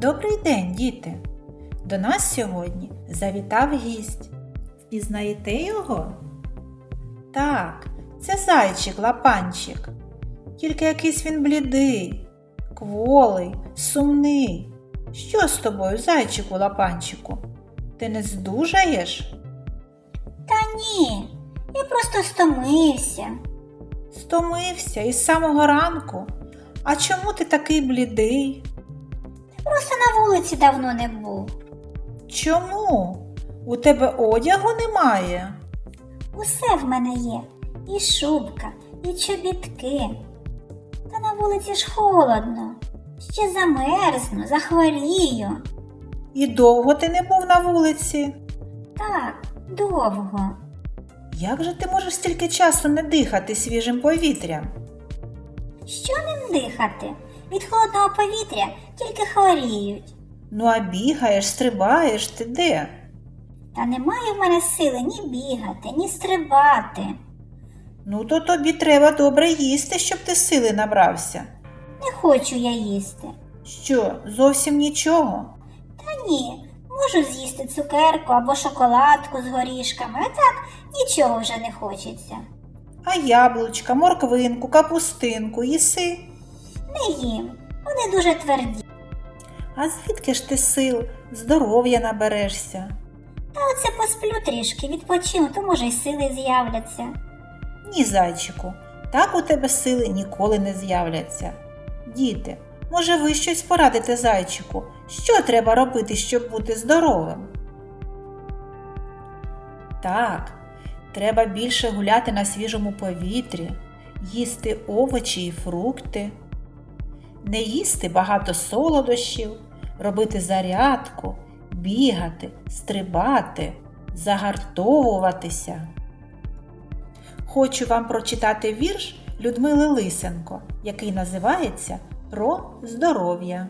Добрий день, діти! До нас сьогодні завітав гість. Впізнаєте його? Так, це зайчик лапанчик. Тільки якийсь він блідий, кволий, сумний. Що з тобою, зайчику лапанчику? Ти не здужаєш? Та ні, я просто стомився. Стомився із самого ранку. А чому ти такий блідий? Просто на вулиці давно не був. Чому? У тебе одягу немає? Усе в мене є. І шубка, і чобітки. Та на вулиці ж холодно. Ще замерзну, захворію. І довго ти не був на вулиці? Так, довго. Як же ти можеш стільки часу не дихати свіжим повітрям? Що ним дихати? Від холодного повітря тільки хворіють. Ну а бігаєш, стрибаєш ти де? Та немає в мене сили ні бігати, ні стрибати. Ну то тобі треба добре їсти, щоб ти сили набрався. Не хочу я їсти. Що, зовсім нічого? Та ні, можу з'їсти цукерку або шоколадку з горішками, а так нічого вже не хочеться. А яблучка, морквинку, капустинку їси? Не їм, вони дуже тверді. А звідки ж ти сил, здоров'я наберешся? Та оце посплю трішки, відпочину, то може й сили з'являться. Ні, зайчику, так у тебе сили ніколи не з'являться. Діти, може ви щось порадите зайчику? Що треба робити, щоб бути здоровим? Так, треба більше гуляти на свіжому повітрі, їсти овочі і фрукти, не їсти багато солодощів, робити зарядку, бігати, стрибати, загартовуватися. Хочу вам прочитати вірш Людмили Лисенко, який називається Про здоров'я.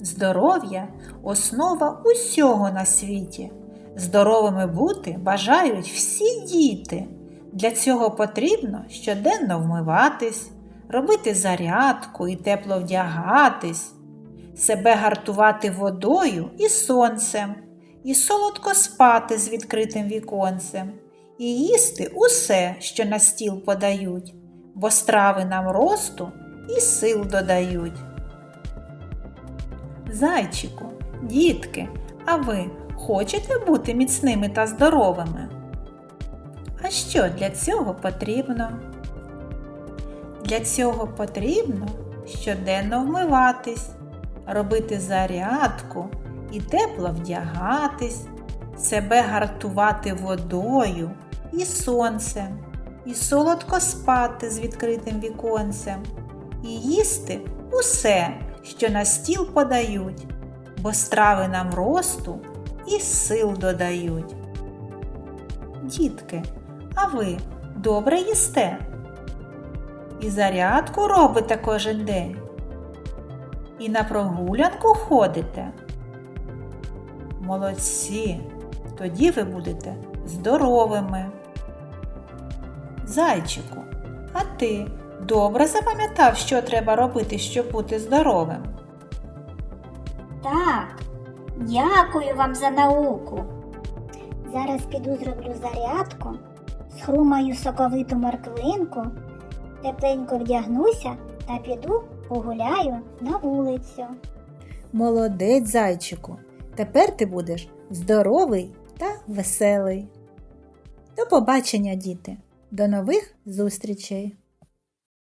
Здоров'я основа усього на світі. Здоровими бути бажають всі діти. Для цього потрібно щоденно вмиватись, робити зарядку і тепло вдягатись, себе гартувати водою і сонцем, і солодко спати з відкритим віконцем, і їсти усе, що на стіл подають, бо страви нам росту і сил додають. Зайчику, дітки, а ви хочете бути міцними та здоровими? А що для цього потрібно? Для цього потрібно щоденно вмиватись, робити зарядку і тепло вдягатись, себе гартувати водою і сонцем, і солодко спати з відкритим віконцем, і їсти усе, що на стіл подають, бо страви нам росту і сил додають. Дітки, а ви добре їсте? І зарядку робите кожен день? І на прогулянку ходите? Молодці! Тоді ви будете здоровими. Зайчику, а ти добре запам'ятав, що треба робити, щоб бути здоровим? Так, дякую вам за науку. Зараз піду зроблю зарядку, схрумаю соковиту морквинку, тепленько вдягнуся та піду погуляю на вулицю. Молодець, зайчику. Тепер ти будеш здоровий та веселий. До побачення, діти. До нових зустрічей!